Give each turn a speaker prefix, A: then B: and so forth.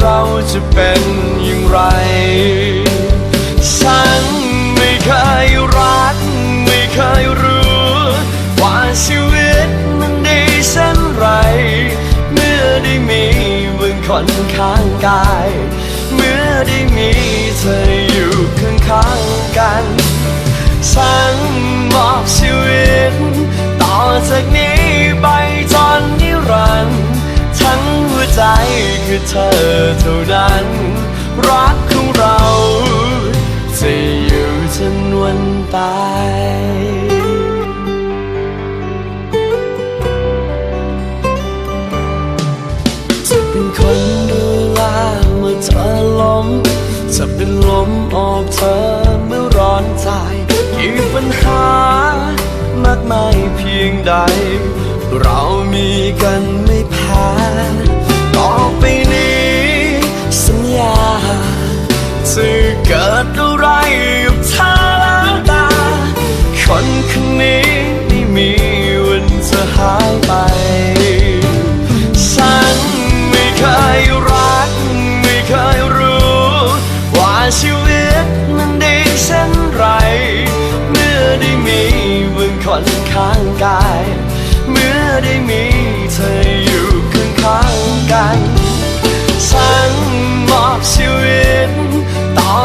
A: เราจะเป็นอย่างไร ฉันไม่เคยรัก ไม่เคยรู้ ว่าชีวิตมันดีเช่นไร เมื่อได้มีมึงคนข้างกาย เมื่อได้มีเธออยู่ข้างข้างๆกัน ใจคือเธอเท่านั้น รักของเรา จะอยู่จนวันตายจะเป็นคนดูแลเมื่อเธอล้มจะเป็นลมออกเธอเมื่อร้อนใจกี่ปัญหามากมายเพียงใด เรามีกัน จะเกิดอะไรกับเธอแล้วตา คนคนนี้ไม่มีวันจะหายไป ฉันไม่เคยรัก ไม่เคยรู้ ว่าชีวิตมันดีเช่นไร เมื่อได้มีมึงคนข้างกาย เมื่อได้มีเธออยู่ข้างๆกัน ฉันมอบชีวิต